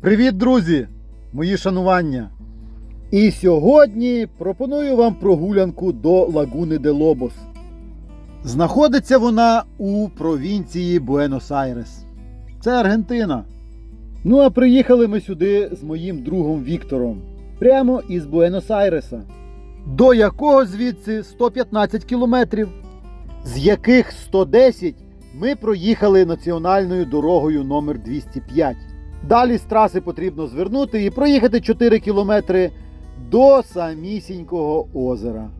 Привіт, друзі! Мої шанування! І сьогодні пропоную вам прогулянку до Лагуни де Лобос. Знаходиться вона у провінції Буенос-Айрес. Це Аргентина. Ну а приїхали ми сюди з моїм другом Віктором, прямо із Буенос-Айреса, до якого звідси 115 кілометрів, з яких 110 ми проїхали національною дорогою номер 205. Далі з траси потрібно звернути і проїхати 4 кілометри до самісінького озера,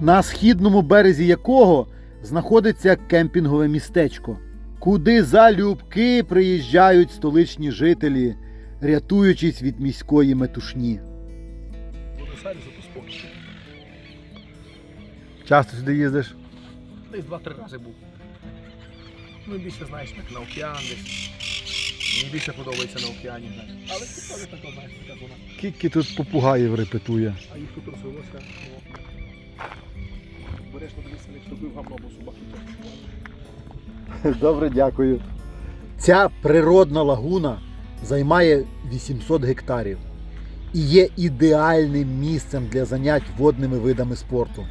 на східному березі якого знаходиться кемпінгове містечко, куди залюбки приїжджають столичні жителі, рятуючись від міської метушні. Часто сюди їздиш? Десь два-три рази був. Ну, більше знаєш, так на океан десь. Мені більше подобається на океані. Але тут теж така, знаєш, така зона. Скільки тут попугаїв репетує. А їх тут розвелося. ну, Береш на місце, не вступив гавно, бо собаки теж. Добре, дякую. Ця природна лагуна займає 800 гектарів і є ідеальним місцем для занять водними видами спорту.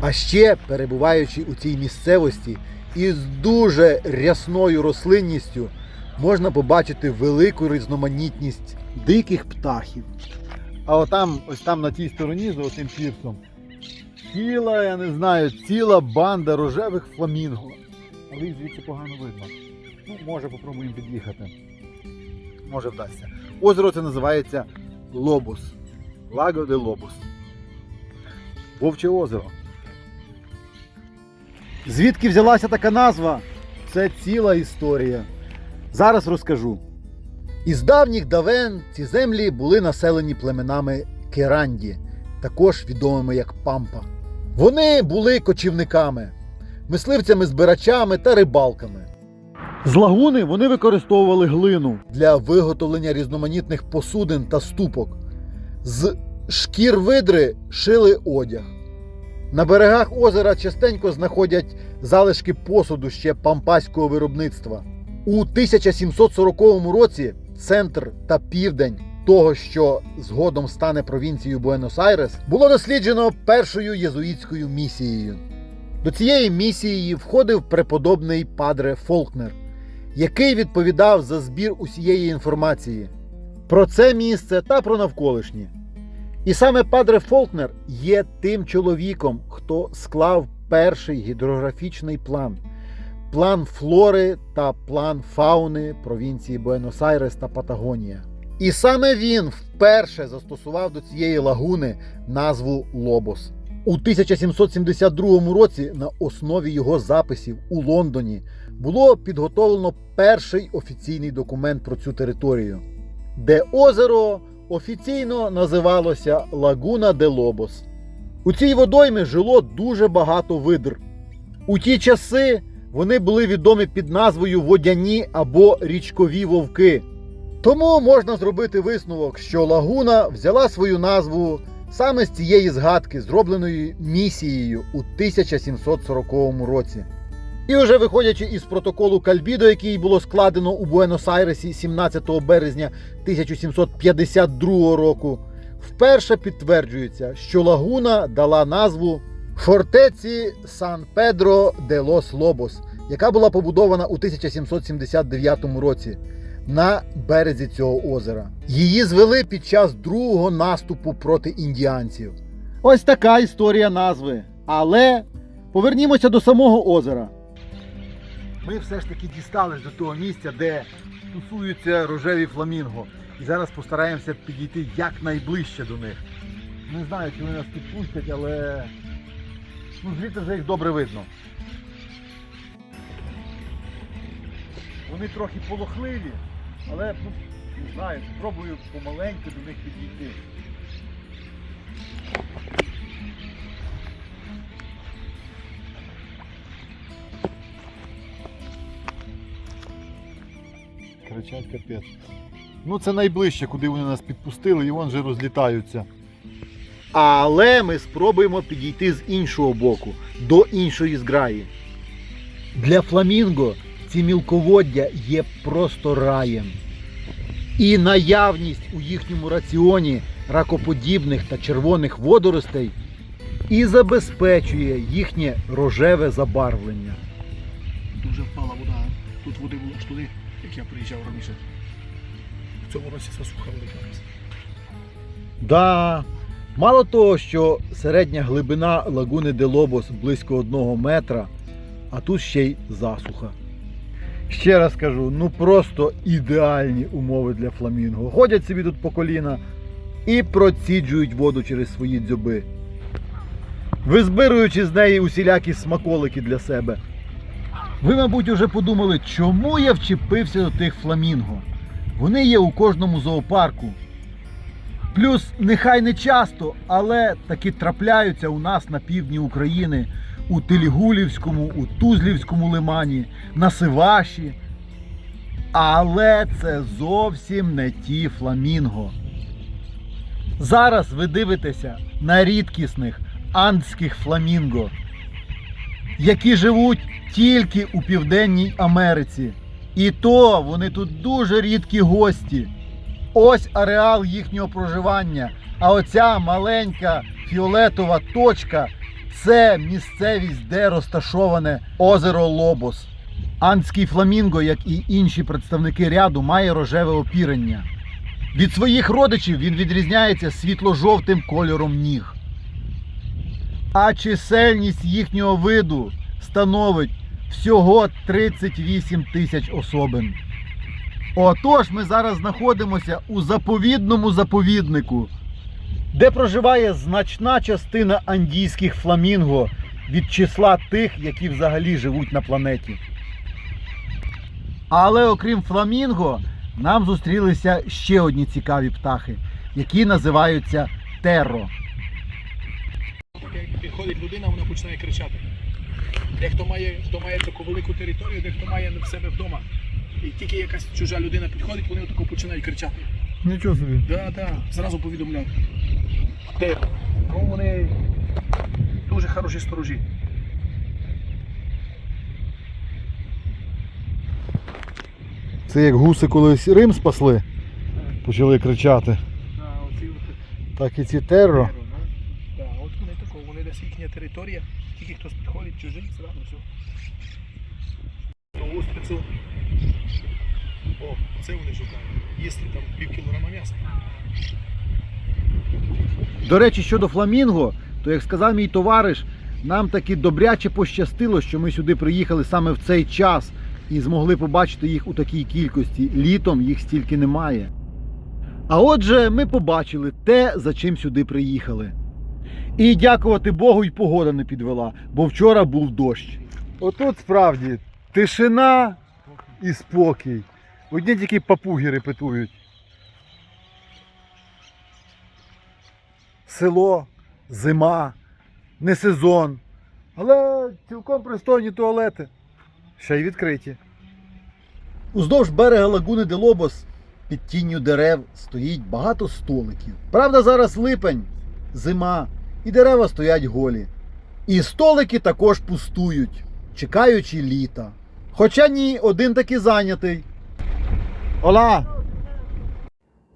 А ще, перебуваючи у цій місцевості із дуже рясною рослинністю, можна побачити велику різноманітність диких птахів. А отам, ось там на тій стороні, за оцим пірсом, ціла, я не знаю, ціла банда рожевих фламінго. Але їх звідси погано видно. Ну, може попробуємо під'їхати. Може вдасться. Озеро це називається Лобус. Лаго де Лобус. Вовче озеро. Звідки взялася така назва? Це ціла історія. Зараз розкажу. Із давніх давен ці землі були населені племенами Керанді, також відомими як Пампа. Вони були кочівниками, мисливцями-збирачами та рибалками. З лагуни вони використовували глину для виготовлення різноманітних посудин та ступок. З шкір видри шили одяг. На берегах озера частенько знаходять залишки посуду ще пампаського виробництва. У 1740 році центр та південь того, що згодом стане провінцією Буенос-Айрес, було досліджено першою єзуїтською місією. До цієї місії входив преподобний падре Фолкнер, який відповідав за збір усієї інформації про це місце та про навколишнє. І саме падре Фолкнер є тим чоловіком, хто склав перший гідрографічний план, план флори та план фауни провінції Буенос-Айрес та Патагонія. І саме він вперше застосував до цієї лагуни назву Лобос. У 1772 році на основі його записів у Лондоні було підготовлено перший офіційний документ про цю територію, де озеро офіційно називалося Лагуна де Лобос. У цій водоймі жило дуже багато видр. У ті часи вони були відомі під назвою водяні або річкові вовки. Тому можна зробити висновок, що лагуна взяла свою назву саме з цієї згадки, зробленої місією у 1740 році. І вже виходячи із протоколу Кальбідо, який було складено у Буенос-Айресі 17 березня 1752 року, вперше підтверджується, що лагуна дала назву фортеці Сан Педро де Лос Лобос, яка була побудована у 1779 році на березі цього озера. Її звели під час другого наступу проти індіанців. Ось така історія назви. Але повернімося до самого озера. Ми все ж таки дістались до того місця, де тусуються рожеві фламінго. І зараз постараємося підійти якнайближче до них. Не знаю, чи вони нас підпустять, але ну, звідти вже їх добре видно. Вони трохи полохливі, але ну, не знаю, спробую помаленьку до них підійти. Кричать капець. Ну це найближче, куди вони нас підпустили, і вон вже розлітаються. Але ми спробуємо підійти з іншого боку, до іншої зграї. Для фламінго ці мілководдя є просто раєм. І наявність у їхньому раціоні ракоподібних та червоних водоростей і забезпечує їхнє рожеве забарвлення. Дуже впала вода. Тут води було аж туди, як я приїжджав раніше. В цьому році засуха велика. Да. Мало того, що середня глибина лагуни де Лобос близько одного метра, а тут ще й засуха. Ще раз кажу, ну просто ідеальні умови для фламінго. Ходять собі тут по коліна і проціджують воду через свої дзьоби, визбируючи з неї усілякі смаколики для себе. Ви, мабуть, уже подумали, чому я вчепився до тих фламінго. Вони є у кожному зоопарку. Плюс нехай не часто, але таки трапляються у нас на півдні України у Телігулівському, у Тузлівському лимані, на Сиваші. Але це зовсім не ті фламінго. Зараз ви дивитеся на рідкісних андських фламінго, які живуть тільки у Південній Америці. І то вони тут дуже рідкі гості. Ось ареал їхнього проживання. А оця маленька фіолетова точка це місцевість, де розташоване озеро Лобос. Андський фламінго, як і інші представники ряду, має рожеве опірення. Від своїх родичів він відрізняється світло-жовтим кольором ніг. А чисельність їхнього виду становить всього 38 тисяч особин. Отож, ми зараз знаходимося у заповідному заповіднику, де проживає значна частина андійських фламінго від числа тих, які взагалі живуть на планеті. Але окрім фламінго, нам зустрілися ще одні цікаві птахи, які називаються терро. Підходить людина, вона починає кричати. Дехто має, хто має таку велику територію, дехто має в себе вдома. І тільки якась чужа людина підходить, вони тако починають кричати. Нічого собі. Да, да, зразу повідомляють. Те. Ну, вони дуже хороші сторожі. Це як гуси колись Рим спасли, почали кричати. Да, оці от Так і ці терро. Да, от вони тако, вони десь їхня територія, тільки хтось підходить, чужий, зразу все. Устрицю. О, це вони шукають. Їсти там пів кілограма м'яса. До речі, щодо фламінго, то як сказав мій товариш, нам таки добряче пощастило, що ми сюди приїхали саме в цей час і змогли побачити їх у такій кількості. Літом їх стільки немає. А отже, ми побачили те, за чим сюди приїхали. І дякувати Богу, й погода не підвела, бо вчора був дощ. Отут справді тишина і спокій. Одні тільки папуги репетують. село, зима, не сезон. Але цілком пристойні туалети. Ще й відкриті. Уздовж берега лагуни де Лобос під тінню дерев стоїть багато столиків. Правда, зараз липень, зима, і дерева стоять голі. І столики також пустують, чекаючи літа. Хоча ні, один таки зайнятий. Ола!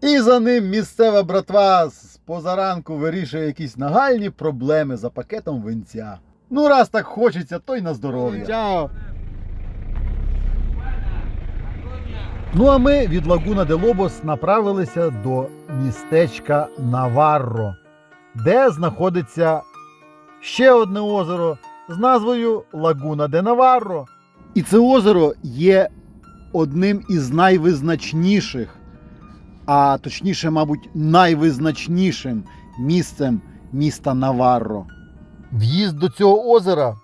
І за ним місцева братва з позаранку вирішує якісь нагальні проблеми за пакетом винця. Ну, раз так хочеться, то й на здоров'я. Чао. Ну а ми від Лагуна де Лобос направилися до містечка Наварро, де знаходиться ще одне озеро з назвою Лагуна де Наварро. І це озеро є одним із найвизначніших а точніше, мабуть, найвизначнішим місцем міста Наварро. В'їзд до цього озера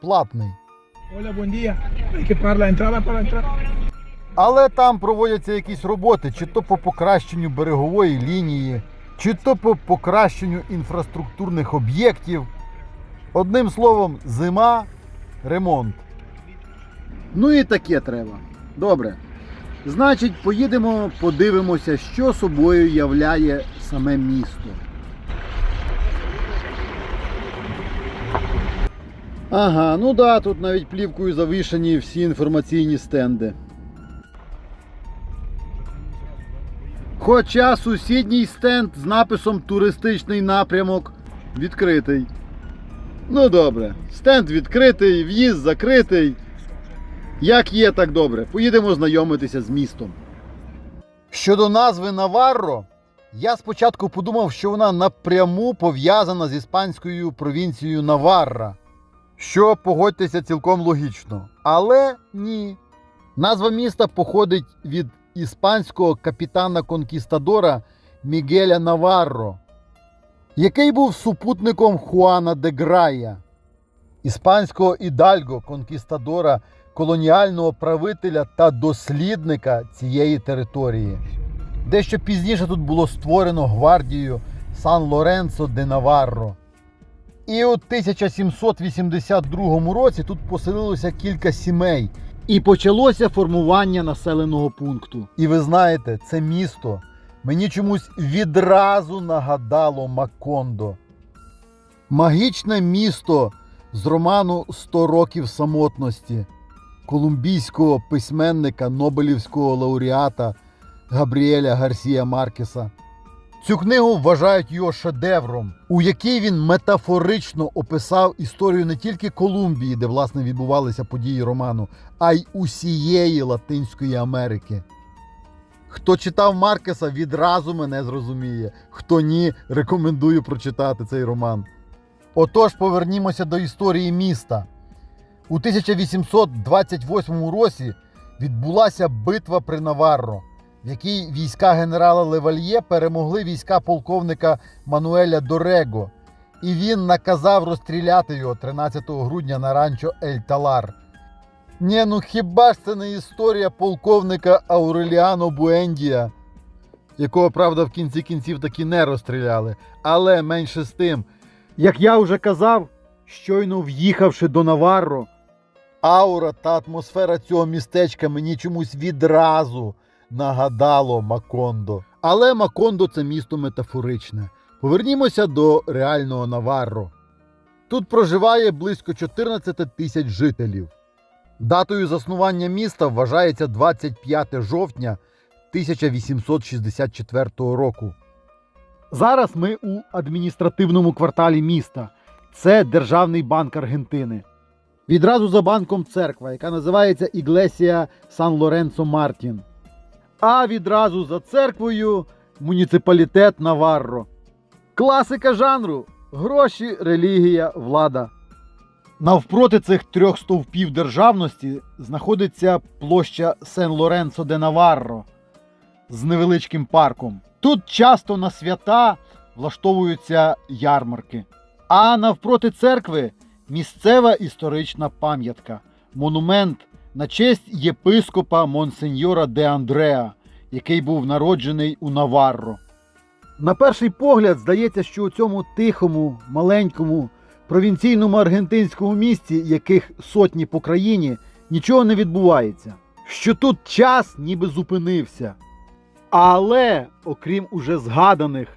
платний. Para entrar. Але там проводяться якісь роботи, чи то по покращенню берегової лінії, чи то по покращенню інфраструктурних об'єктів. Одним словом, зима, ремонт. Ну і таке треба. Добре. Значить, поїдемо, подивимося, що собою являє саме місто. Ага, ну да, тут навіть плівкою завішані всі інформаційні стенди. Хоча сусідній стенд з написом туристичний напрямок відкритий. Ну добре, стенд відкритий, в'їзд закритий. Як є, так добре. Поїдемо знайомитися з містом. Щодо назви Наварро, я спочатку подумав, що вона напряму пов'язана з іспанською провінцією Наварра. Що, погодьтеся, цілком логічно. Але ні. Назва міста походить від іспанського капітана конкістадора Мігеля Наварро, який був супутником Хуана де Грая, іспанського ідальго конкістадора, колоніального правителя та дослідника цієї території. Дещо пізніше тут було створено гвардію Сан Лоренцо де Наварро. І у 1782 році тут поселилося кілька сімей, і почалося формування населеного пункту. І ви знаєте, це місто мені чомусь відразу нагадало Макондо. Магічне місто з роману «100 років самотності колумбійського письменника Нобелівського лауреата Габріеля Гарсія Маркеса. Цю книгу вважають його шедевром, у якій він метафорично описав історію не тільки Колумбії, де власне відбувалися події роману, а й усієї Латинської Америки. Хто читав Маркеса, відразу мене зрозуміє. Хто ні, рекомендую прочитати цей роман. Отож, повернімося до історії міста. У 1828 році відбулася битва при Наварро, в якій війська генерала Левальє перемогли війська полковника Мануеля Дорего, і він наказав розстріляти його 13 грудня на ранчо Ель Талар. Ні, ну хіба ж це не історія полковника Ауреліано Буендія, якого, правда, в кінці кінців таки не розстріляли, але менше з тим. Як я вже казав, щойно в'їхавши до Наварро, аура та атмосфера цього містечка мені чомусь відразу нагадало Макондо. Але Макондо це місто метафоричне. Повернімося до реального Наварро. Тут проживає близько 14 тисяч жителів. Датою заснування міста вважається 25 жовтня 1864 року. Зараз ми у адміністративному кварталі міста. Це Державний банк Аргентини. Відразу за банком церква, яка називається Іглесія Сан Лоренцо Мартін. А відразу за церквою муніципалітет Наварро. Класика жанру: гроші, релігія, влада. Навпроти цих трьох стовпів державності знаходиться площа Сен Лоренцо де Наварро з невеличким парком. Тут часто на свята влаштовуються ярмарки. А навпроти церкви місцева історична пам'ятка монумент на честь єпископа Монсеньора де Андреа, який був народжений у Наварро. На перший погляд здається, що у цьому тихому, маленькому, провінційному аргентинському місті, яких сотні по країні, нічого не відбувається. Що тут час ніби зупинився. Але, окрім уже згаданих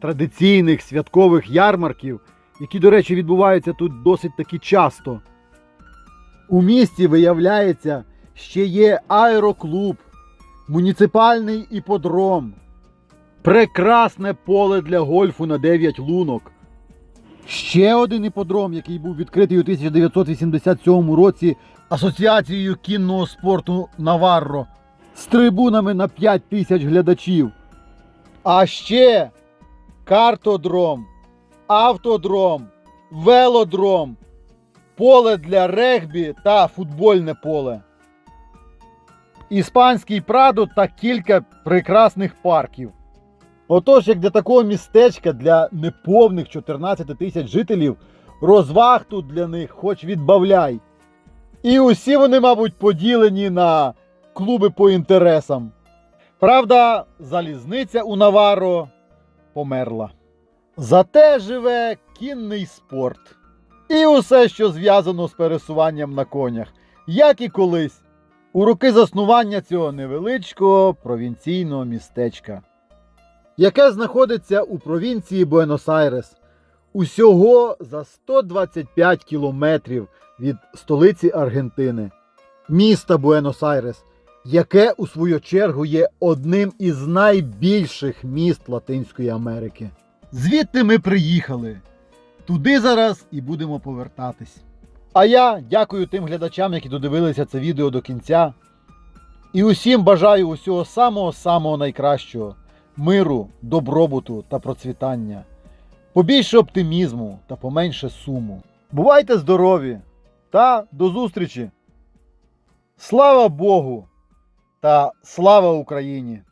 традиційних святкових ярмарків, які, до речі, відбуваються тут досить таки часто, у місті, виявляється, ще є аероклуб, муніципальний іподром, прекрасне поле для гольфу на 9 лунок. Ще один іподром, який був відкритий у 1987 році Асоціацією кінного спорту Наварро з трибунами на 5 тисяч глядачів. А ще картодром, автодром, велодром, поле для регбі та футбольне поле. Іспанський Прадо та кілька прекрасних парків. Отож, як для такого містечка для неповних 14 тисяч жителів, розваг тут для них хоч відбавляй. І усі вони, мабуть, поділені на клуби по інтересам. Правда, залізниця у Наваро померла. Зате живе кінний спорт. І усе, що зв'язано з пересуванням на конях, як і колись, у роки заснування цього невеличкого провінційного містечка, яке знаходиться у провінції Буенос-Айрес, усього за 125 кілометрів від столиці Аргентини, міста Буенос-Айрес, яке у свою чергу є одним із найбільших міст Латинської Америки. Звідти ми приїхали. Туди зараз і будемо повертатись. А я дякую тим глядачам, які додивилися це відео до кінця. І усім бажаю усього самого-самого найкращого миру, добробуту та процвітання. Побільше оптимізму та поменше суму. Бувайте здорові та до зустрічі! Слава Богу та слава Україні!